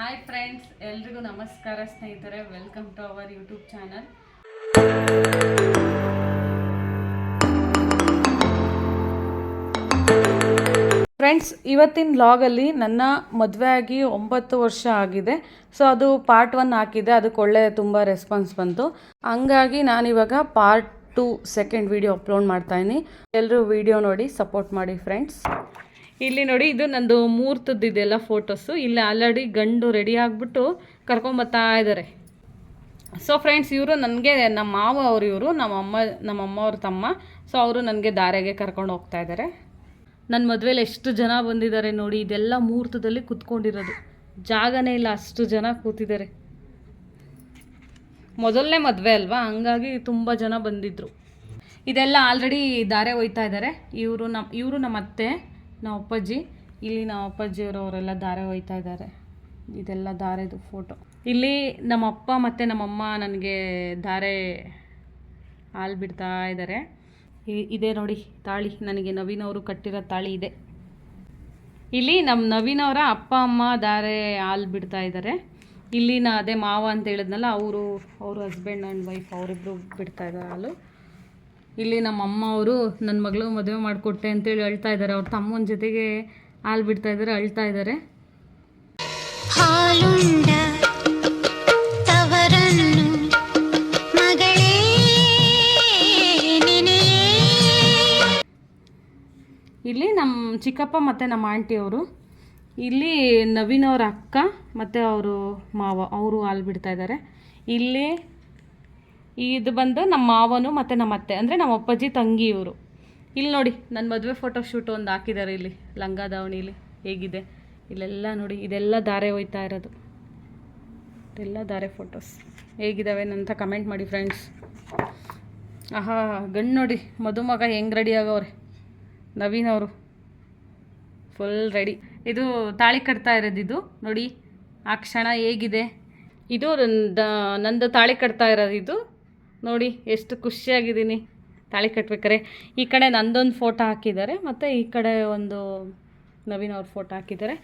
Hi friends ಎಲ್ರಿಗೂ ನಮಸ್ಕಾರ ಸ್ನೇಹಿತರೆ. Welcome to our YouTube channel friends ಇವತ್ತಿನ ಲಾಗಲ್ಲಿ ನನ್ನ ಮದುವೆ ಆಗಿ ಒಂಬತ್ತು ವರ್ಷ ಆಗಿದೆ. ಸೊ ಅದು ಪಾರ್ಟ್ ಒನ್ ಹಾಕಿದೆ. ಅದಕ್ಕೆ ಒಳ್ಳೆ ತುಂಬ ರೆಸ್ಪಾನ್ಸ್ ಬಂತು. ಹಂಗಾಗಿ ನಾನಿವಾಗ part two second video upload ಮಾಡ್ತಾಯಿನಿ ಎಲ್ಲರೂ ವಿಡಿಯೋ ನೋಡಿ ಸಪೋರ್ಟ್ ಮಾಡಿ ಫ್ರೆಂಡ್ಸ್ ಇಲ್ಲಿ ನೋಡಿ, ಇದು ನಂದು ಇದೆಲ್ಲ ಫೋಟೋಸು ಇಲ್ಲಿ ಆಲ್ರೆಡಿ ಗಂಡು ರೆಡಿ ಆಗಿಬಿಟ್ಟು ಕರ್ಕೊಂಬತ್ತಾ ಇದ್ದಾರೆ ಸೊ ಫ್ರೆಂಡ್ಸ್ ಇವರು ನನಗೆ ನಮ್ಮ ಮಾವ ಅವರು ಇವರು ನಮ್ಮ ಅಮ್ಮ ನಮ್ಮ ಅಮ್ಮ ಅವ್ರ ತಮ್ಮ. ಸೊ ಅವರು ನನಗೆ ದಾರೆಗೆ ಕರ್ಕೊಂಡು ಹೋಗ್ತಾ ಇದ್ದಾರೆ ನನ್ನ ಮದುವೆಲಿ ಎಷ್ಟು ಜನ ಬಂದಿದ್ದಾರೆ ನೋಡಿ, ಇದೆಲ್ಲ ಮುಹೂರ್ತದಲ್ಲಿ ಕೂತ್ಕೊಂಡಿರೋದು. ಜಾಗನೇ ಇಲ್ಲ, ಅಷ್ಟು ಜನ ಕೂತಿದ್ದಾರೆ ಮೊದಲನೇ ಮದುವೆ ಅಲ್ವಾ? ಹಂಗಾಗಿ ತುಂಬ ಜನ ಬಂದಿದ್ದರು ಇದೆಲ್ಲ ಆಲ್ರೆಡಿ ದಾರೆ ಒಯ್ತಾ ಇದ್ದಾರೆ ಇವರು ನಮ್ಮ ಇವರು ನಮ್ಮ ಅತ್ತೆ ನಮ್ಮ ಅಪ್ಪಾಜಿ, ಇಲ್ಲಿ ನಮ್ಮ ಅಪ್ಪಾಜಿಯವರು ಅವರೆಲ್ಲ ದಾರೆ ಒಯ್ತಾ ಇದ್ದಾರೆ. ಇದೆಲ್ಲ ದಾರೆದು ಫೋಟೋ ಇಲ್ಲಿ ನಮ್ಮ ಅಪ್ಪ ಮತ್ತು ನಮ್ಮಮ್ಮ ನನಗೆ ದಾರೆ ಹಾಲು ಬಿಡ್ತಾ ಇದ್ದಾರೆ. ಇದೆ ನೋಡಿ ತಾಳಿ. ನನಗೆ ನವೀನ್ ಅವರು ಕಟ್ಟಿರೋ ತಾಳಿ ಇದೆ. ಇಲ್ಲಿ ನಮ್ಮ ನವೀನ್ ಅವರ ಅಪ್ಪ, ಅಮ್ಮ ದಾರೆ ಹಾಲು ಬಿಡ್ತಾ ಇದ್ದಾರೆ. ಇಲ್ಲಿ ನಾ ಅದೇ ಮಾವ ಅಂತ ಹೇಳಿದ್ನಲ್ಲ, ಅವರು, ಅವ್ರ ಹಸ್ಬೆಂಡ್ ಆ್ಯಂಡ್ ವೈಫ್ ಅವರಿಬ್ಬರು ಬಿಡ್ತಾ ಇದ್ದಾರೆ ಹಾಲು. ಇಲ್ಲಿ ನಮ್ಮ ಅಮ್ಮ ಅವರು ನನ್ನ ಮಗಳು ಮದುವೆ ಮಾಡಿಕೊಟ್ಟೆ ಅಂತೇಳಿ ಅಳ್ತಾ ಇದ್ದಾರೆ. ಅವ್ರ ತಮ್ಮನ ಜೊತೆಗೆ ಹಾಲು ಬಿಡ್ತಾ ಇದ್ದಾರೆ ಅಳ್ತಾ ಇದ್ದಾರೆ. ಇಲ್ಲಿ ನಮ್ಮ ಚಿಕ್ಕಪ್ಪ ಮತ್ತು ನಮ್ಮ ಆಂಟಿ ಅವರು. ಇಲ್ಲಿ ನವೀನ್ ಅವ್ರ ಅಕ್ಕ ಮತ್ತು ಅವರು ಮಾವ ಅವರು ಹಾಲು ಬಿಡ್ತಾ ಇದ್ದಾರೆ. ಇಲ್ಲಿ ಇದು ಬಂದು ನಮ್ಮ ಮಾವನು ಮತ್ತು ನಮ್ಮ ಅತ್ತೆ, ಅಂದರೆ ನಮ್ಮ ಅಪ್ಪಾಜಿ ತಂಗಿ ಇವರು. ಇಲ್ಲಿ ನೋಡಿ ನನ್ನ ಮದುವೆ ಫೋಟೋ ಶೂಟ್ ಒಂದು ಹಾಕಿದ್ದಾರೆ ಇಲ್ಲಿ, ಲಂಗ ದಾವಣಿಲಿ, ಹೇಗಿದೆ? ಇಲ್ಲೆಲ್ಲ ನೋಡಿ, ಇದೆಲ್ಲ ದಾರೆ ಹೋಯ್ತಾ ಇರೋದು. ಇದೆಲ್ಲ ದಾರೆ ಫೋಟೋಸ್ ಹೇಗಿದ್ದಾವೆ ಅಂತ ಕಮೆಂಟ್ ಮಾಡಿ ಫ್ರೆಂಡ್ಸ್ ಆಹಾ, ಗಂಡು ನೋಡಿ, ಮದುಮಗ ಹೆಂಗೆ ರೆಡಿ ಆಗವ್ರೆ? ನವೀನ್ ಅವರು. ಫುಲ್ ರೆಡಿ ಇದು ತಾಳಿ ಕಟ್ತಾ ಇರೋದು ಇದು. ನೋಡಿ, ಆ ಕ್ಷಣ ಹೇಗಿದೆ? ಇದು ನಂದು ತಾಳಿ ಕಟ್ತಾ ಇರೋದು ಇದು. ನೋಡಿ, ಎಷ್ಟು ಖುಷಿಯಾಗಿದ್ದೀನಿ. ತಾಳಿ ಕಟ್ಬೇಕಾರೆ ಈ ಕಡೆ ನಂದೊಂದು ಫೋಟೋ ಹಾಕಿದ್ದಾರೆ, ಮತ್ತು ಈ ಕಡೆ ಒಂದು ನವೀನ್ ಅವ್ರ ಫೋಟೋ ಹಾಕಿದ್ದಾರೆ.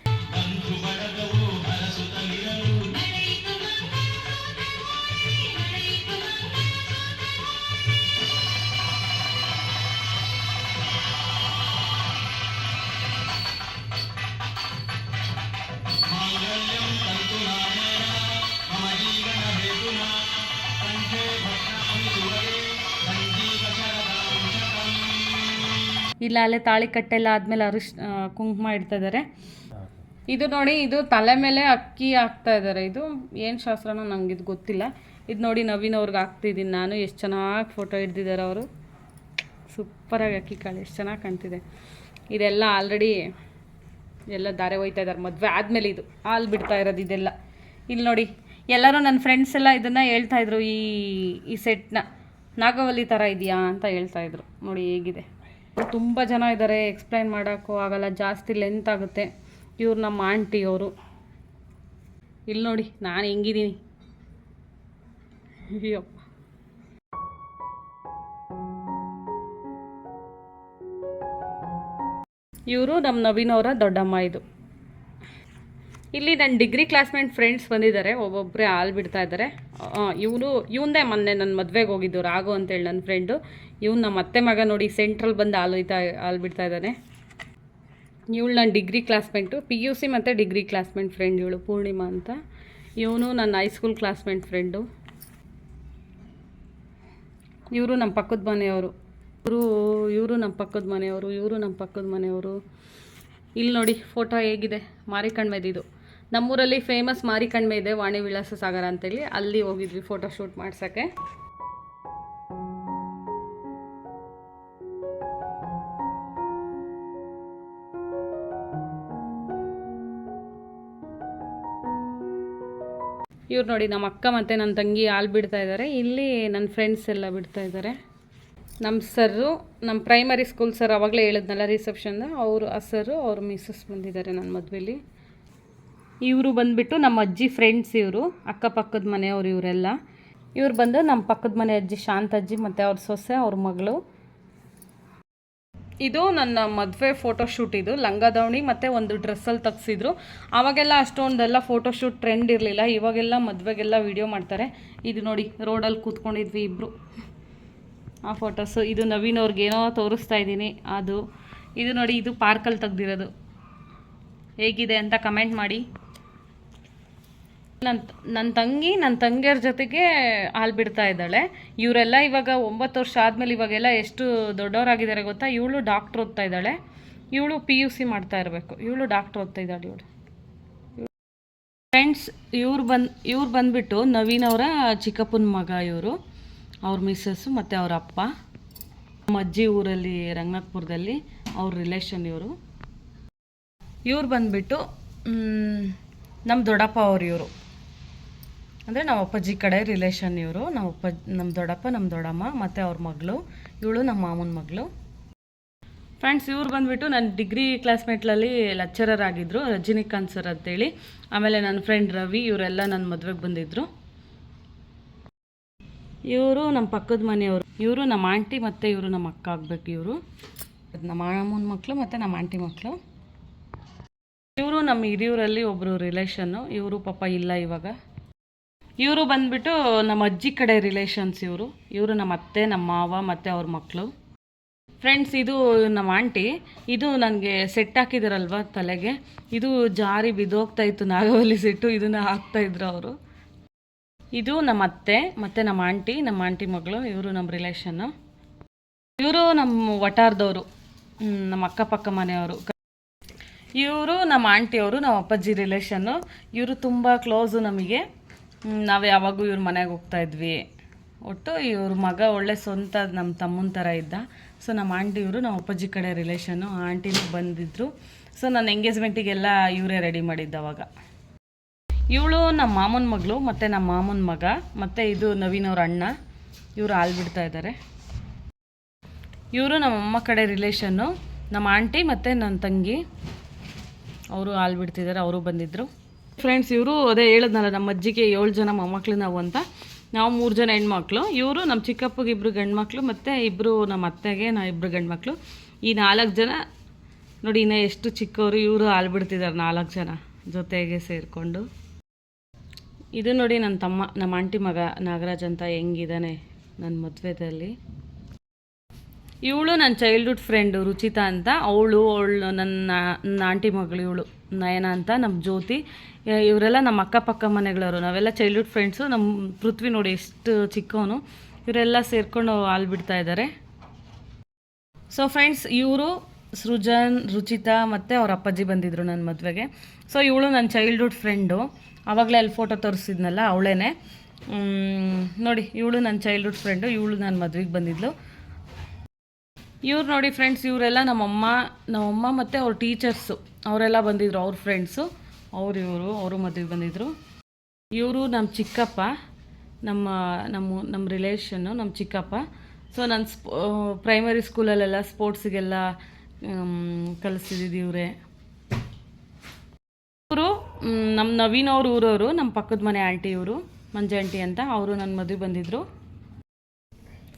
ಇಲ್ಲ, ಅಲ್ಲೇ ತಾಳಿ ಕಟ್ಟೆಲ್ಲ ಆದಮೇಲೆ ಅರಿಶ್ ಕುಂಕುಮ ಇಡ್ತಾ ಇದ್ದಾರೆ ಇದು ನೋಡಿ, ಇದು ತಲೆ ಮೇಲೆ ಅಕ್ಕಿ ಹಾಕ್ತಾ ಇದ್ದಾರೆ ಇದು ಏನು ಶಾಸ್ತ್ರನೋ ನಂಗೆ ಇದು ಗೊತ್ತಿಲ್ಲ. ಇದು ನೋಡಿ ನವೀನ್ ಅವ್ರಿಗೆ ಹಾಕ್ತಿದ್ದೀನಿ ನಾನು. ಎಷ್ಟು ಚೆನ್ನಾಗಿ ಫೋಟೋ ಹಿಡ್ದಿದ್ದಾರೆ ಅವರು. ಸೂಪರಾಗಿ ಅಕ್ಕಿ ಕಾಳು, ಎಷ್ಟು ಚೆನ್ನಾಗಿ ಕಾಣ್ತಿದೆ. ಇದೆಲ್ಲ ಆಲ್ರೆಡಿ ಎಲ್ಲ ದಾರೆ ಹೋಯ್ತಾ ಇದ್ದಾರೆ ಮದುವೆ ಆದಮೇಲೆ ಇದು. ಹಾಲು ಬಿಡ್ತಾ ಇರೋದು ಇದೆಲ್ಲ. ಇಲ್ಲಿ ನೋಡಿ, ಎಲ್ಲರೂ ನನ್ನ ಫ್ರೆಂಡ್ಸ್ ಎಲ್ಲ ಇದನ್ನು ಹೇಳ್ತಾಯಿದ್ರು ಈ ಈ ಸೆಟ್ನ ನಾಗವಲ್ಲಿ ಥರ ಇದೆಯಾ ಅಂತ ಹೇಳ್ತಾ ಇದ್ರು. ನೋಡಿ, ಹೇಗಿದೆ. ತುಂಬ ಜನ ಇದ್ದಾರೆ ಎಕ್ಸ್ಪ್ಲೈನ್ ಮಾಡೋಕ್ಕೂ ಆಗಲ್ಲ, ಜಾಸ್ತಿ ಲೆಂತ್ ಆಗುತ್ತೆ. ಇವ್ರು ನಮ್ಮ ಆಂಟಿ ಅವರು. ಇಲ್ಲಿ ನೋಡಿ, ನಾನು ಹೆಂಗಿದ್ದೀನಿ ಅಯ್ಯೋ ಇವರು ನಮ್ಮ ನವೀನವರ ದೊಡ್ಡಮ್ಮ ಇದು. ಇಲ್ಲಿ ನನ್ನ ಡಿಗ್ರಿ ಕ್ಲಾಸ್ಮೇಟ್ ಫ್ರೆಂಡ್ಸ್ ಬಂದಿದ್ದಾರೆ ಒಬ್ಬೊಬ್ಬರೇ ಹಾಲು ಬಿಡ್ತಾ ಇದ್ದಾರೆ. ಇವನು ಇವನ್ನೇ ಮೊನ್ನೆ ನನ್ನ ಮದುವೆಗೆ ಹೋಗಿದ್ದು, ರಾಘು ಅಂತೇಳಿ ನನ್ನ ಫ್ರೆಂಡು. ಇವನು ನಮ್ಮ ಅತ್ತೆ ಮಗ ನೋಡಿ ಸೆಂಟ್ರಲ್ ಬಂದು ಹಾಲು ಹೋಯ್ತಾ, ಹಾಲು ಬಿಡ್ತಾ ಇದ್ದಾನೆ. ಇವಳು ನನ್ನ degree classmate, P U C ಮತ್ತು ಡಿಗ್ರಿ ಕ್ಲಾಸ್ಮೇಟ್ ಫ್ರೆಂಡ್ ಇವಳು, ಪೂರ್ಣಿಮಾ ಅಂತ. ಇವನು ನನ್ನ ಹೈಸ್ಕೂಲ್ ಕ್ಲಾಸ್ಮೇಟ್ ಫ್ರೆಂಡು. ಇವರು ನಮ್ಮ ಪಕ್ಕದ ಮನೆಯವರು. ಇವರು ಇವರು ನಮ್ಮ ಪಕ್ಕದ ಮನೆಯವರು, ಇವರು ನಮ್ಮ ಪಕ್ಕದ ಮನೆಯವರು. ಇಲ್ಲಿ ನೋಡಿ ಫೋಟೋ ಹೇಗಿದೆ ಮಾರಿಕಣ್ಮೆದಿದು ನಮ್ಮೂರಲ್ಲಿ ಫೇಮಸ್ ಮಾರಿಕಣ್ಮೆ ಇದೆ, ವಾಣಿ ವಿಳಾಸ ಸಾಗರ ಅಂತೇಳಿ ಅಲ್ಲಿ ಹೋಗಿದ್ವಿ ಫೋಟೋ ಶೂಟ್ ಮಾಡ್ಸೋಕ್ಕೆ. ಇವ್ರು ನೋಡಿ, ನಮ್ಮ ಅಕ್ಕ ಮತ್ತು ನನ್ನ ತಂಗಿ ಹಾಲು ಬಿಡ್ತಾ ಇದ್ದಾರೆ ಇಲ್ಲಿ ನನ್ನ ಫ್ರೆಂಡ್ಸ್ ಎಲ್ಲ ಬಿಡ್ತಾ ಇದ್ದಾರೆ ನಮ್ಮ ಸರ್ರು ನಮ್ಮ ಪ್ರೈಮರಿ ಸ್ಕೂಲ್ ಸರ್ ಅವಾಗಲೇ ಹೇಳಿದ್ನಲ್ಲ ರಿಸೆಪ್ಷನ್ ಅವರು, ಆ ಸರ್ರು, ಅವ್ರ ಮಿಸ್ಸಸ್ ಬಂದಿದ್ದಾರೆ ನನ್ನ ಮದುವೆಲಿ. ಇವರು ಬಂದುಬಿಟ್ಟು ನಮ್ಮ ಅಜ್ಜಿ ಫ್ರೆಂಡ್ಸ್ ಇವರು, ಅಕ್ಕಪಕ್ಕದ ಮನೆಯವರು ಇವರೆಲ್ಲ. ಇವ್ರು ಬಂದು ನಮ್ಮ ಪಕ್ಕದ ಮನೆ ಅಜ್ಜಿ ಶಾಂತ ಅಜ್ಜಿ ಮತ್ತು ಅವ್ರ ಸೊಸೆ, ಅವ್ರ ಮಗಳು. ಇದು ನನ್ನ ಮದುವೆ ಫೋಟೋಶೂಟ್ ಇದು. ಲಂಗ ದಾವಣಿ ಮತ್ತು ಒಂದು ಡ್ರೆಸ್ಸಲ್ಲಿ ತೆಗ್ಸಿದ್ರು. ಆವಾಗೆಲ್ಲ ಅಷ್ಟೊಂದೆಲ್ಲ ಫೋಟೋಶೂಟ್ ಟ್ರೆಂಡ್ ಇರಲಿಲ್ಲ. ಇವಾಗೆಲ್ಲ ಮದುವೆಗೆಲ್ಲ ವಿಡಿಯೋ ಮಾಡ್ತಾರೆ. ಇದು ನೋಡಿ ರೋಡಲ್ಲಿ ಕೂತ್ಕೊಂಡಿದ್ವಿ ಇಬ್ಬರು ಆ ಫೋಟೋಸು ಇದು ನವೀನ್ ಅವ್ರಿಗೆ ಏನೋ ತೋರಿಸ್ತಾ ಇದ್ದೀನಿ. ಅದು. ಇದು ನೋಡಿ, ಇದು ಪಾರ್ಕಲ್ಲಿ ತೆಗ್ದಿರೋದು. ಹೇಗಿದೆ ಅಂತ ಕಮೆಂಟ್ ಮಾಡಿ. ನನ್ನ ನನ್ನ ತಂಗಿ ನನ್ನ ತಂಗಿಯರ ಜೊತೆಗೆ ಹಾಲು ಬಿಡ್ತಾ ಇದ್ದಾಳೆ. ಇವರೆಲ್ಲ ಇವಾಗ ಒಂಬತ್ತು ವರ್ಷ ಆದಮೇಲೆ ಇವಾಗೆಲ್ಲ ಎಷ್ಟು ದೊಡ್ಡವರಾಗಿದ್ದಾರೆ ಗೊತ್ತಾ? ಇವಳು ಡಾಕ್ಟ್ರ್ ಓದ್ತಾ ಇದ್ದಾಳೆ. ಇವಳು ಪಿ ಯು ಸಿ ಮಾಡ್ತಾ ಇರಬೇಕು. ಇವಳು ಡಾಕ್ಟ್ರ್ ಓದ್ತಾ ಇದ್ದಾಳೆ ಇವಳು. ಫ್ರೆಂಡ್ಸ್ ಇವ್ರು ಬಂದು, ಇವ್ರು ಬಂದ್ಬಿಟ್ಟು ನವೀನ್ ಅವರ ಚಿಕ್ಕಪ್ಪನ ಮಗ ಇವರು. ಅವ್ರ ಮಿಸ್ಸಸ್ಸು ಮತ್ತು ಅವ್ರ ಅಪ್ಪ. ನಮ್ಮ ಅಜ್ಜಿ ಊರಲ್ಲಿ, ರಂಗನಾಥ್ಪುರದಲ್ಲಿ ಅವ್ರ ರಿಲೇಷನ್ ಇವರು. ಇವ್ರು ಬಂದ್ಬಿಟ್ಟು ನಮ್ಮ ದೊಡ್ಡಪ್ಪ ಅವ್ರು ಇವರು. ಅಂದರೆ ನಮ್ಮ ಅಪ್ಪಾಜಿ ಕಡೆ ರಿಲೇಷನ್ ಇವರು. ನಮ್ಮ ಅಪ್ಪ ನಮ್ಮ ದೊಡ್ಡಪ್ಪ ನಮ್ಮ ದೊಡ್ಡಮ್ಮ ಮತ್ತು ಅವ್ರ ಮಗಳು. ಇವಳು ನಮ್ಮ ಮಾಮನ ಮಗಳು. ಫ್ರೆಂಡ್ಸ್ ಇವ್ರು ಬಂದ್ಬಿಟ್ಟು ನನ್ನ ಡಿಗ್ರಿ ಕ್ಲಾಸ್ಮೇಟ್ಲಲ್ಲಿ ಲೆಕ್ಚರರ್ ಆಗಿದ್ದರು ರಜನಿಕಾಂತ್ ಸರ್ ಅಂತೇಳಿ. ಆಮೇಲೆ ನನ್ನ ಫ್ರೆಂಡ್ ರವಿ ಇವರೆಲ್ಲ ನನ್ನ ಮದುವೆಗೆ ಬಂದಿದ್ದರು ಇವರು ನಮ್ಮ ಪಕ್ಕದ ಮನೆಯವರು. ಇವರು ನಮ್ಮ ಆಂಟಿ ಮತ್ತು ಇವರು ನಮ್ಮ ಅಕ್ಕ ಆಗ್ಬೇಕು ಇವರು. ನಮ್ಮ ಮಾಮನ ಮಕ್ಕಳು ಮತ್ತು ನಮ್ಮ ಆಂಟಿ ಮಕ್ಕಳು ಇವರು ನಮ್ಮ ಹಿರಿಯೂರಲ್ಲಿ ಒಬ್ಬರು ರಿಲೇಷನ್ನು ಇವರು ಪಾಪ ಇಲ್ಲ ಇವಾಗ. ಇವರು ಬಂದ್ಬಿಟ್ಟು ನಮ್ಮ ಅಜ್ಜಿ ಕಡೆ ರಿಲೇಷನ್ಸ್ ಇವರು. ಇವರು ನಮ್ಮ ಅತ್ತೆ, ನಮ್ಮ ಮಾವ ಮತ್ತು ಅವ್ರ ಮಕ್ಕಳು ಫ್ರೆಂಡ್ಸ್ ಇದು ನಮ್ಮ ಆಂಟಿ ಇದು ನನಗೆ ಸೆಟ್ ಹಾಕಿದಾರಲ್ವ ತಲೆಗೆ? ಇದು ಜಾರಿ ಬಿದ್ದೋಗ್ತಾ ಇತ್ತು ನಾಗವಲ್ಲಿ ಸೆಟ್ಟು, ಇದನ್ನು ಹಾಕ್ತಾಯಿದ್ರು ಅವರು. ಇದು ನಮ್ಮ ಅತ್ತೆ ಮತ್ತು ನಮ್ಮ ಆಂಟಿ ನಮ್ಮ ಆಂಟಿ ಮಗಳು, ಇವರು ನಮ್ಮ ರಿಲೇಷನ್ನು ಇವರು ನಮ್ಮ ವಟಾರದವರು ನಮ್ಮ ಅಕ್ಕಪಕ್ಕ ಮನೆಯವರು. ಇವರು ನಮ್ಮ ಆಂಟಿಯವರು ನಮ್ಮ ಅಪ್ಪಾಜಿ ರಿಲೇಷನ್ನು ಇವರು ತುಂಬ ಕ್ಲೋಸು ನಮಗೆ. ನಾವು ಯಾವಾಗೂ ಇವ್ರ ಮನೆಗೆ ಹೋಗ್ತಾ ಇದ್ವಿ. ಒಟ್ಟು ಇವ್ರ ಮಗ ಒಳ್ಳೆ ಸ್ವಂತ ನಮ್ಮ ತಮ್ಮನ ಥರ ಇದ್ದ. ಸೊ ನಮ್ಮ ಆಂಟಿ ಇವರು ನಮ್ಮ ಅಪ್ಪಾಜಿ ಕಡೆ ರಿಲೇಷನ್ನು ಆಂಟಿನೂ ಬಂದಿದ್ದರು ಸೊ ನನ್ನ ಎಂಗೇಜ್ಮೆಂಟಿಗೆಲ್ಲ ಇವರೇ ರೆಡಿ ಮಾಡಿದ್ದ ಅವಾಗ. ಇವಳು ನಮ್ಮ ಮಾಮನ ಮಗಳು, ಮತ್ತು ನಮ್ಮ ಮಾಮನ ಮಗ, ಮತ್ತು ಇದು ನವೀನ್ ಅವ್ರ ಅಣ್ಣ. ಇವರು ಆಲ್ ಬಿಡ್ತಾ ಇದ್ದಾರೆ ಇವರು ನಮ್ಮ ಅಮ್ಮ ಕಡೆ ರಿಲೇಷನ್ನು ನಮ್ಮ ಆಂಟಿ ಮತ್ತು ನನ್ನ ತಂಗಿ, ಅವರು ಹಾಲು ಬಿಡ್ತಿದ್ದಾರೆ ಅವರು ಬಂದಿದ್ದರು ಫ್ರೆಂಡ್ಸ್ ಇವರು ಅದೇ ಹೇಳಿದ್ನಲ್ಲ, ನಮ್ಮ ಅಜ್ಜಿಗೆ ಏಳು ಜನ ಮೊಮ್ಮಕ್ಳು ನಾವು ಅಂತ. ನಾವು ಮೂರು ಜನ ಹೆಣ್ಮಕ್ಳು. ಇವರು ನಮ್ಮ ಚಿಕ್ಕಪ್ಪಗೆ ಇಬ್ಬರು ಗಂಡ್ಮಕ್ಳು, ಮತ್ತು ಇಬ್ಬರು ನಮ್ಮ ಅತ್ತೆಗೆ ನಾವು ಇಬ್ಬರು ಗಂಡ್ಮಕ್ಳು. ಈ ನಾಲ್ಕು ಜನ, ನೋಡಿ, ಇನ್ನೂ ಎಷ್ಟು ಚಿಕ್ಕವರು, ಇವರು ಆಲ್ಬಿಡ್ತಿದ್ದಾರೆ ಬಿಡ್ತಿದ್ದಾರೆ ನಾಲ್ಕು ಜನ ಜೊತೆಗೆ ಸೇರಿಕೊಂಡು. ಇದು ನೋಡಿ ನನ್ನ ತಮ್ಮ, ನಮ್ಮ ಆಂಟಿ ಮಗ ನಾಗರಾಜ್ ಅಂತ ಹೆಂಗಿದ್ದಾನೆ ನನ್ನ ಮದುವೆದಲ್ಲಿ. ಇವಳು ನನ್ನ ಚೈಲ್ಡ್ಹುಡ್ ಫ್ರೆಂಡು ರುಚಿತಾ ಅಂತ, ಅವಳು ಅವಳು ನನ್ನ ನನ್ನ ಆಂಟಿ ಮಗಳು ಇವಳು, ನಯನ ಅಂತ, ನಮ್ಮ ಜ್ಯೋತಿ. ಇವರೆಲ್ಲ ನಮ್ಮ ಅಕ್ಕಪಕ್ಕ ಮನೆಗಳವರು. ನಾವೆಲ್ಲ ಚೈಲ್ಡ್ಹುಡ್ ಫ್ರೆಂಡ್ಸು ನಮ್ಮ ಪೃಥ್ವಿ ನೋಡಿ ಎಷ್ಟು ಚಿಕ್ಕವನು. ಇವರೆಲ್ಲ ಸೇರ್ಕೊಂಡು ಹಾಲು ಬಿಡ್ತಾ ಇದ್ದಾರೆ. ಸೊ ಫ್ರೆಂಡ್ಸ್ ಇವರು ಸೃಜನ್, ರುಚಿತಾ ಮತ್ತು ಅವ್ರ ಅಪ್ಪಾಜಿ ಬಂದಿದ್ದರು ನನ್ನ ಮದುವೆಗೆ. ಸೊ ಇವಳು ನನ್ನ ಚೈಲ್ಡ್ಹುಡ್ ಫ್ರೆಂಡು ಆವಾಗಲೇ ಅಲ್ಲಿ ಫೋಟೋ ತೋರಿಸಿದ್ನಲ್ಲ ಅವಳೇ ನೋಡಿ, ಇವಳು ನನ್ನ ಚೈಲ್ಡ್ಹುಡ್ ಫ್ರೆಂಡು ಇವಳು ನನ್ನ ಮದುವೆಗೆ ಬಂದಿದ್ಲು. ಇವ್ರು ನೋಡಿ ಫ್ರೆಂಡ್ಸ್ ಇವರೆಲ್ಲ ನಮ್ಮಮ್ಮ ನಮ್ಮಮ್ಮ ಮತ್ತು ಅವ್ರ ಟೀಚರ್ಸು ಅವರೆಲ್ಲ ಬಂದಿದ್ರು, ಅವ್ರ ಫ್ರೆಂಡ್ಸು ಅವ್ರು ಇವರು, ಅವರು ಮದುವೆ ಬಂದಿದ್ದರು ಇವರು ನಮ್ಮ ಚಿಕ್ಕಪ್ಪ, ನಮ್ಮ ನಮ್ಮ ನಮ್ಮ ರಿಲೇಷನ್ನು ನಮ್ಮ ಚಿಕ್ಕಪ್ಪ. ಸೊ ನಾನು ಸ್ಪೋ ಪ್ರೈಮರಿ ಸ್ಕೂಲಲ್ಲೆಲ್ಲ ಸ್ಪೋರ್ಟ್ಸಿಗೆಲ್ಲ ಕಲಿಸಿದ್ದು ಇವರೇ. ಇವರು ನಮ್ಮ ನವೀನ್ ಅವ್ರ ಊರವರು ನಮ್ಮ ಪಕ್ಕದ ಮನೆ ಆಂಟಿ ಇವರು, ಮಂಜೆ ಆಂಟಿ ಅಂತ, ಅವರು ನನ್ನ ಮದುವೆ ಬಂದಿದ್ದರು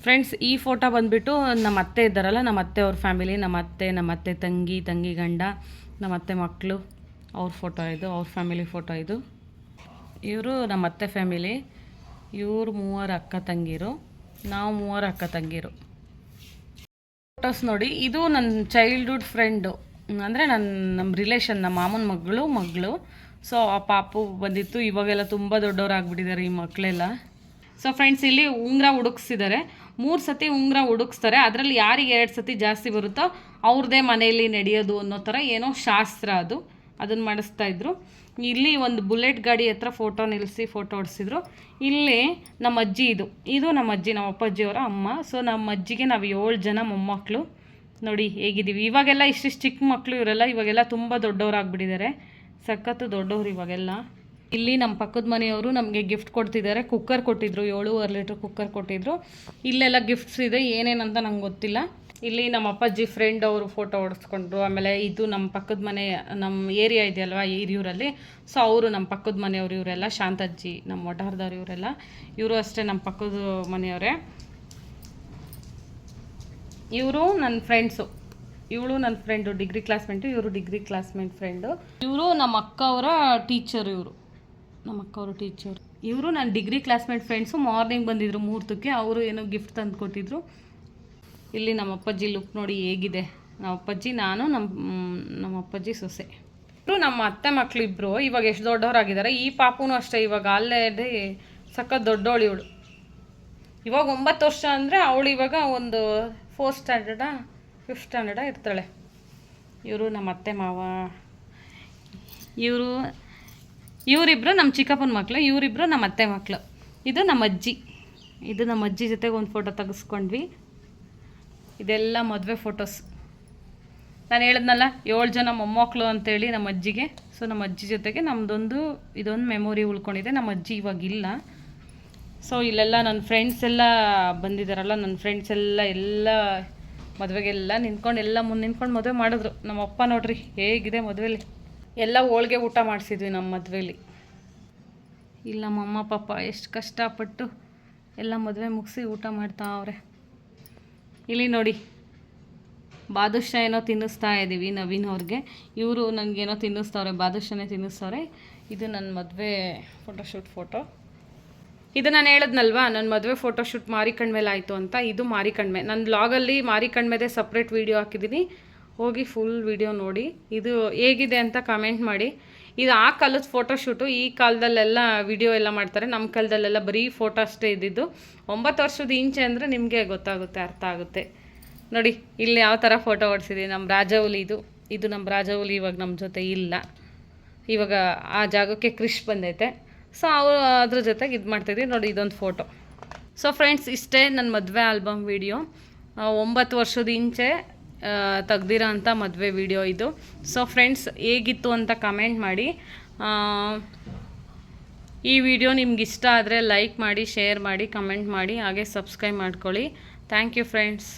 ಫ್ರೆಂಡ್ಸ್ ಈ ಫೋಟೋ ಬಂದುಬಿಟ್ಟು ನಮ್ಮ ಅತ್ತೆ ಇದ್ದಾರಲ್ಲ, ನಮ್ಮ ಅತ್ತೆ ಅವ್ರ ಫ್ಯಾಮಿಲಿ ನಮ್ಮ ಅತ್ತೆ ನಮ್ಮ ಅತ್ತೆ ತಂಗಿ ತಂಗಿ ಗಂಡ, ನಮ್ಮ ಅತ್ತೆ ಮಕ್ಕಳು ಅವ್ರ ಫೋಟೋ ಇದು, ಅವ್ರ ಫ್ಯಾಮಿಲಿ ಫೋಟೋ ಇದು. ಇವರು ನಮ್ಮ ಅತ್ತೆ ಫ್ಯಾಮಿಲಿ ಇವರು ಮೂವರು ಅಕ್ಕ ತಂಗಿರು, ನಾವು ಮೂವರು ಅಕ್ಕ ತಂಗಿರು. ಫೋಟೋಸ್ ನೋಡಿ, ಇದು ನನ್ನ ಚೈಲ್ಡ್ಹುಡ್ ಫ್ರೆಂಡು ಅಂದರೆ ನನ್ನ ನಮ್ಮ ರಿಲೇಷನ್ ನಮ್ಮ ಮಾಮನ ಮಗಳು ಮಗಳು. ಸೊ ಆ ಪಾಪು ಬಂದಿತ್ತು, ಇವಾಗೆಲ್ಲ ತುಂಬ ದೊಡ್ಡವರಾಗ್ಬಿಟ್ಟಿದ್ದಾರೆ ಈ ಮಕ್ಕಳೆಲ್ಲ ಸೊ ಫ್ರೆಂಡ್ಸ್ ಇಲ್ಲಿ ಉಂಗುರ ಹುಡುಕ್ಸಿದ್ದಾರೆ. ಮೂರು ಸತಿ ಉಂಗುರ ಹುಡುಕ್ಸ್ತಾರೆ. ಅದರಲ್ಲಿ ಯಾರಿಗೆ ಎರಡು ಸತಿ ಜಾಸ್ತಿ ಬರುತ್ತೋ ಅವ್ರದ್ದೇ ಮನೆಯಲ್ಲಿ ನಡೆಯೋದು ಅನ್ನೋ ಥರ ಏನೋ ಶಾಸ್ತ್ರ ಅದು. ಅದನ್ನು ಮಾಡಿಸ್ತಾ ಇದ್ರು. ಇಲ್ಲಿ ಒಂದು ಬುಲೆಟ್ ಗಾಡಿ ಹತ್ರ ಫೋಟೋ ನಿಲ್ಲಿಸಿ ಫೋಟೋ ಹೊಡೆಸಿದ್ರು. ಇಲ್ಲಿ ನಮ್ಮ ಅಜ್ಜಿ ಇದು. ಇದು ನಮ್ಮ ಅಜ್ಜಿ, ನಮ್ಮ ಅಪ್ಪಾಜಿಯವರ ಅಮ್ಮ. ಸೊ, ನಮ್ಮ ಅಜ್ಜಿಗೆ ನಾವು ಏಳು ಜನ ಮೊಮ್ಮಕ್ಕಳು ನೋಡಿ ಹೇಗಿದ್ದೀವಿ. ಇವಾಗೆಲ್ಲ ಇಷ್ಟಿಷ್ಟು ಚಿಕ್ಕ ಮಕ್ಕಳು ಇವರೆಲ್ಲ ಇವಾಗೆಲ್ಲ ತುಂಬ ದೊಡ್ಡವರಾಗ್ಬಿಟ್ಟಿದ್ದಾರೆ. ಸಖತ್ತು ದೊಡ್ಡವ್ರು ಇವಾಗೆಲ್ಲ. ಇಲ್ಲಿ ನಮ್ಮ ಪಕ್ಕದ ಮನೆಯವರು ನಮಗೆ ಗಿಫ್ಟ್ ಕೊಡ್ತಿದ್ದಾರೆ. ಕುಕ್ಕರ್ ಕೊಟ್ಟಿದ್ರು, ಏಳುವರೆ ಲೀಟ್ರ್ ಕುಕ್ಕರ್ ಕೊಟ್ಟಿದ್ರು. ಇಲ್ಲೆಲ್ಲ ಗಿಫ್ಟ್ಸ್ ಇದೆ ಏನೇನಂತ ನಂಗೆ ಗೊತ್ತಿಲ್ಲ. ಇಲ್ಲಿ ನಮ್ಮ ಅಪ್ಪಾಜಿ ಫ್ರೆಂಡ್ ಅವರು ಫೋಟೋ ಹೊಡೆಸ್ಕೊಂಡ್ರು. ಆಮೇಲೆ ಇದು ನಮ್ಮ ಪಕ್ಕದ ಮನೆ ನಮ್ಮ ಏರಿಯಾ ಇದೆಯಲ್ವ ಹಿರಿಯೂರಲ್ಲಿ ಸೊ ಅವರು ನಮ್ಮ ಪಕ್ಕದ ಮನೆಯವರು ಇವರೆಲ್ಲ, ಶಾಂತಜ್ಜಿ, ನಮ್ಮ ಒಟಾರ್ದವ್ರು ಇವರೆಲ್ಲ. ಇವರು ಅಷ್ಟೇ ನಮ್ಮ ಪಕ್ಕದ ಮನೆಯವರೇ. ಇವರು ನನ್ನ ಫ್ರೆಂಡ್ಸು ಇವಳು ನನ್ನ ಫ್ರೆಂಡು ಡಿಗ್ರಿ ಕ್ಲಾಸ್ಮೇಟು ಇವರು ಡಿಗ್ರಿ ಕ್ಲಾಸ್ಮೇಟ್ ಫ್ರೆಂಡು ಇವರು ನಮ್ಮ ಅಕ್ಕ ಅವರ ಟೀಚರ್ ಇವರು. ನಮ್ಮ ಅಕ್ಕವರು ಟೀಚರ್ ಇವರು ನನ್ನ ಡಿಗ್ರಿ ಕ್ಲಾಸ್ಮೇಟ್ ಫ್ರೆಂಡ್ಸು ಮಾರ್ನಿಂಗ್ ಬಂದಿದ್ರು ಮುಹೂರ್ತಕ್ಕೆ ಅವರು ಏನೋ ಗಿಫ್ಟ್ ತಂದು ಕೊಟ್ಟಿದ್ರು. ಇಲ್ಲಿ ನಮ್ಮ ಅಪ್ಪಾಜಿ ಲುಕ್ ನೋಡಿ ಹೇಗಿದೆ. ನಮ್ಮ ಅಪ್ಪಾಜಿ ನಾನು ನಮ್ಮ ನಮ್ಮ ಅಪ್ಪಾಜಿ ಸೊಸೆ. ಇವರು ನಮ್ಮ ಅತ್ತೆ ಮಕ್ಕಳು ಇಬ್ಬರು ಇವಾಗ ಎಷ್ಟು ದೊಡ್ಡವರಾಗಿದ್ದಾರೆ. ಈ ಪಾಪುನೂ ಅಷ್ಟೇ, ಇವಾಗ ಅಲ್ಲೇ ಸಖತ್ ದೊಡ್ಡವಳು ಇವಳು. ಇವಾಗ ಒಂಬತ್ತು ವರ್ಷ ಅಂದರೆ ಅವಳು ಇವಾಗ ಒಂದು ಫೋರ್ತ್ ಸ್ಟ್ಯಾಂಡರ್ಡಾ ಫಿಫ್ತ್ ಸ್ಟ್ಯಾಂಡರ್ಡಾ ಇರ್ತಾಳೆ. ಇವರು ನಮ್ಮ ಅತ್ತೆ ಮಾವ. ಇವರು ಇವರಿಬ್ಬರು ನಮ್ಮ ಚಿಕ್ಕಪ್ಪನ ಮಕ್ಕಳು ಇವರಿಬ್ಬರು ನಮ್ಮ ಅತ್ತೆ ಮಕ್ಕಳು ಇದು ನಮ್ಮ ಅಜ್ಜಿ. ಇದು ನಮ್ಮ ಅಜ್ಜಿ ಜೊತೆಗೆ ಒಂದು ಫೋಟೋ ತೆಗೆಸ್ಕೊಂಡ್ವಿ. ಇದೆಲ್ಲ ಮದುವೆ ಫೋಟೋಸ್ ನಾನು ಹೇಳಿದ್ನಲ್ಲ, ಏಳು ಜನ ಮೊಮ್ಮಕ್ಕಳು ಅಂತೇಳಿ ನಮ್ಮ ಅಜ್ಜಿಗೆ. ಸೊ ನಮ್ಮ ಅಜ್ಜಿ ಜೊತೆಗೆ ನಮ್ಮದೊಂದು ಇದೊಂದು ಮೆಮೊರಿ ಉಳ್ಕೊಂಡಿದೆ. ನಮ್ಮ ಅಜ್ಜಿ ಇವಾಗ ಇಲ್ಲ. ಸೊ ಇಲ್ಲೆಲ್ಲ ನನ್ನ ಫ್ರೆಂಡ್ಸ್ ಎಲ್ಲ ಬಂದಿದ್ದಾರಲ್ಲ ನನ್ನ ಫ್ರೆಂಡ್ಸ್ ಎಲ್ಲ ಎಲ್ಲ ಮದುವೆಗೆಲ್ಲ ನಿಂತ್ಕೊಂಡು, ಎಲ್ಲ ಮುಂದೆ ನಿಂತ್ಕೊಂಡು ಮದುವೆ ಮಾಡಿದ್ರು. ನಮ್ಮ ಅಪ್ಪ ನೋಡ್ರಿ, ಹೇಗಿದೆ ಮದುವೆಲಿ? ಎಲ್ಲ ಹೋಳ್ಗೆ ಊಟ ಮಾಡಿಸಿದ್ವಿ ನಮ್ಮ ಮದುವೆಲಿ. ಇಲ್ಲ ನಮ್ಮಮ್ಮ ಪಾಪ ಎಷ್ಟು ಕಷ್ಟಪಟ್ಟು ಎಲ್ಲ ಮದುವೆ ಮುಗಿಸಿ ಊಟ ಮಾಡ್ತಾ ಮಾಡ್ತಾವ್ರೆ ಇಲ್ಲಿ ನೋಡಿ. ಬಾದುಷಾ ಏನೋ ತಿನ್ನಿಸ್ತಾ ಇದ್ದೀವಿ ನವೀನ್ ಅವ್ರಿಗೆ. ಇವರು ನನಗೇನೋ ತಿನ್ನಿಸ್ತವ್ರೆ ಬಾದುಷಾನೇ ತಿನ್ನಿಸ್ತವ್ರೆ. ಇದು ನನ್ನ ಮದುವೆ ಫೋಟೋಶೂಟ್ ಫೋಟೋ ಇದು ನಾನು ಹೇಳಿದ್ನಲ್ವಾ ನನ್ನ ಮದುವೆ ಫೋಟೋಶೂಟ್ ಮಾರಿ ಕಣ್ಮೇಲೆ ಆಯಿತು ಅಂತ. ಇದು ಮಾರಿಕಣ್ಮೆ. ನನ್ನ ಬ್ಲಾಗಲ್ಲಿ ಮಾರಿ ಕಣ್ಮೆದೆ ಸಪ್ರೇಟ್ ವೀಡಿಯೋ ಹಾಕಿದ್ದೀನಿ ಹೋಗಿ ಫುಲ್ ವಿಡಿಯೋ ನೋಡಿ. ಇದು ಹೇಗಿದೆ ಅಂತ ಕಮೆಂಟ್ ಮಾಡಿ. ಇದು ಆ ಕಾಲದ ಫೋಟೋಶೂಟು ಈ ಕಾಲದಲ್ಲೆಲ್ಲ ವಿಡಿಯೋ ಎಲ್ಲ ಮಾಡ್ತಾರೆ. ನಮ್ಮ ಕಾಲದಲ್ಲೆಲ್ಲ ಬರೀ ಫೋಟೋ ಅಷ್ಟೇ ಇದ್ದಿದ್ದು. ಒಂಬತ್ತು ವರ್ಷದ ಇಂಚೆ ಅಂದರೆ ನಿಮಗೆ ಗೊತ್ತಾಗುತ್ತೆ, ಅರ್ಥ ಆಗುತ್ತೆ. ನೋಡಿ, ಇಲ್ಲಿ ಯಾವ ಥರ ಫೋಟೋ ಹೊಡ್ಸಿದ್ದೀವಿ ನಮ್ಮ ರಾಜವಲಿ ಇದು. ಇದು ನಮ್ಮ ರಾಜವಲಿ ಇವಾಗ ನಮ್ಮ ಜೊತೆ ಇಲ್ಲ. ಇವಾಗ ಆ ಜಾಗಕ್ಕೆ ಕ್ರಿಶ್ ಬಂದೈತೆ. ಸೊ ಅವರು ಅದ್ರ ಜೊತೆಗೆ ಇದು ಮಾಡ್ತಾಯಿದ್ವಿ ನೋಡಿ, ಇದೊಂದು ಫೋಟೋ ಸೊ ಫ್ರೆಂಡ್ಸ್ ಇಷ್ಟೇ ನನ್ನ ಮದುವೆ ಆಲ್ಬಮ್ ವಿಡಿಯೋ ಒಂಬತ್ತು ವರ್ಷದ ಇಂಚೆ ತೆಗ್ದಿರೋ ಅಂಥ ಮದುವೆ ವಿಡಿಯೋ ಇದು. ಸೊ ಫ್ರೆಂಡ್ಸ್ ಹೇಗಿತ್ತು ಅಂತ ಕಮೆಂಟ್ ಮಾಡಿ. ಈ ವಿಡಿಯೋ ನಿಮ್ಗೆ ಇಷ್ಟ ಆದರೆ ಲೈಕ್ ಮಾಡಿ ಶೇರ್ ಮಾಡಿ ಕಮೆಂಟ್ ಮಾಡಿ, ಹಾಗೆ ಸಬ್ಸ್ಕ್ರೈಬ್ ಮಾಡ್ಕೊಳ್ಳಿ. Thank you friends